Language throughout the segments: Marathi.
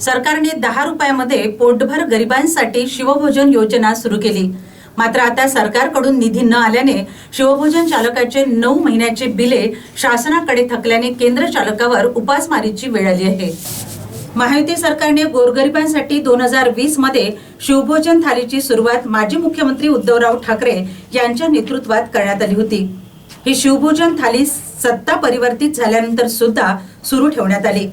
सरकारने दहा रुपयामध्ये पोटभर गरिबांसाठी शिवभोजन योजना सुरू केली. मात्र आता सरकारकडून निधी न आल्याने शिवभोजन चालकाचे नऊ महिन्याचे बिले शासनाकडे थकल्याने केंद्र चालकावर उपासमारीची वेळ आली आहे. महायुती सरकारने गोरगरिबांसाठी दोन हजार वीसमध्ये शिवभोजन थालीची सुरुवात माजी मुख्यमंत्री उद्धवराव ठाकरे यांच्या नेतृत्वात करण्यात आली होती. ही शिवभोजन थाली सत्ता परिवर्तित झाल्यानंतर सुद्धा सुरू ठेवण्यात आली.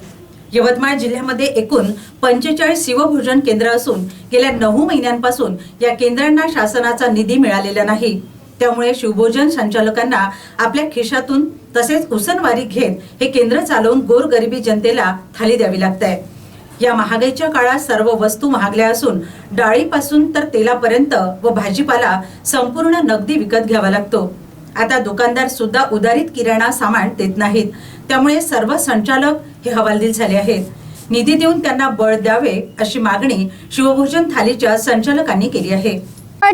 यवतमाळ जिल्ह्यामध्ये एकूण पंचेचाळीस शिवभोजन केंद्र असून गेल्या नऊ महिन्यांपासून या केंद्रांना शासनाचा निधी मिळालेला नाही. त्यामुळे शिवभोजन संचालकांना आपल्या खिशातून तसेच उसनवारी घेत हे केंद्र चालवून गोरगरिबी जनतेला थाली द्यावी लागते या महागाईच्या काळात सर्व वस्तू महागल्या असून डाळीपासून तर तेलापर्यंत व भाजीपाला संपूर्ण नगदी विकत घ्यावा लागतो. आता दुकानदार सुद्धा उदारीत किराणा सामान देत नाहीत. त्यामुळे सर्व संचालक हे हवालदिल झाले आहेत. निधी देऊन त्यांना बळ द्यावे अशी मागणी शिवभोजन थालीच्या संचालकांनी केली आहे.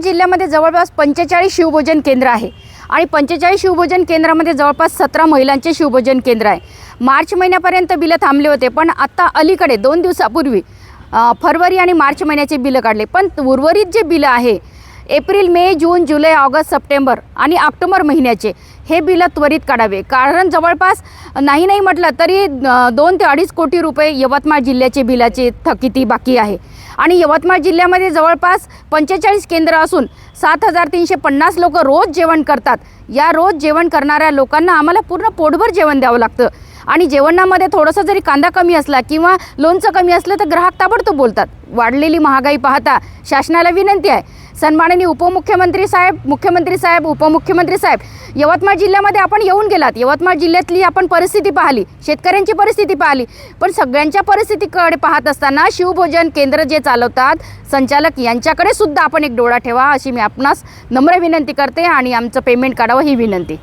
जिल्ह्यामध्ये जवळपास पंचेचाळीस शिवभोजन केंद्र आहे आणि पंचेचाळीस शिवभोजन केंद्रामध्ये जवळपास सतरा महिलांचे शिवभोजन केंद्र आहे. मार्च महिन्यापर्यंत बिलं थांबले होते पण आत्ता अलीकडे दोन दिवसापूर्वी फरवरी आणि मार्च महिन्याचे बिलं काढले. पण उर्वरित जे बिलं आहे एप्रिल मे जून जुलै ऑगस्ट सप्टेंबर आणि ऑक्टोबर महिन्याचे हे बिलं त्वरित काढावे. कारण जवळपास नाही नाही म्हटलं तरी दोन ते अडीच कोटी रुपये यवतमाळ जिल्ह्याचे बिलाचे थकिती बाकी आहे. आणि यवतमाळ जिल्ह्यामध्ये जवळपास पंचेचाळीस केंद्र असून सात हजार तीनशे पन्नास लोक रोज जेवण करतात. या रोज जेवण करणाऱ्या लोकांना आम्हाला पूर्ण पोटभर जेवण द्यावं लागतं. आणि जेवणामध्ये थोडंसं जरी कांदा कमी असला किंवा लोणचं कमी असलं तर ग्राहक ताबडतोब बोलतात. वाढलेली महागाई पाहता शासनाला विनंती आहे. सन्माननीय उपमुख्यमंत्री साहेब मुख्यमंत्री साहेब उपमुख्यमंत्री साहेब यवतमाळ जिल्ह्यामध्ये आपण येऊन गेलात. यवतमाळ जिल्ह्यातली आपण परिस्थिती पाहिली. शेतकऱ्यांची परिस्थिती पाहिली. पण सगळ्यांच्या परिस्थितीकडे पाहत असताना शिवभोजन केंद्र जे चालवतात संचालक यांच्याकडे सुद्धा आपण एक डोळा ठेवा अशी मी आपणास नम्र विनंती करते आणि आमचं पेमेंट काढावं ही विनंती.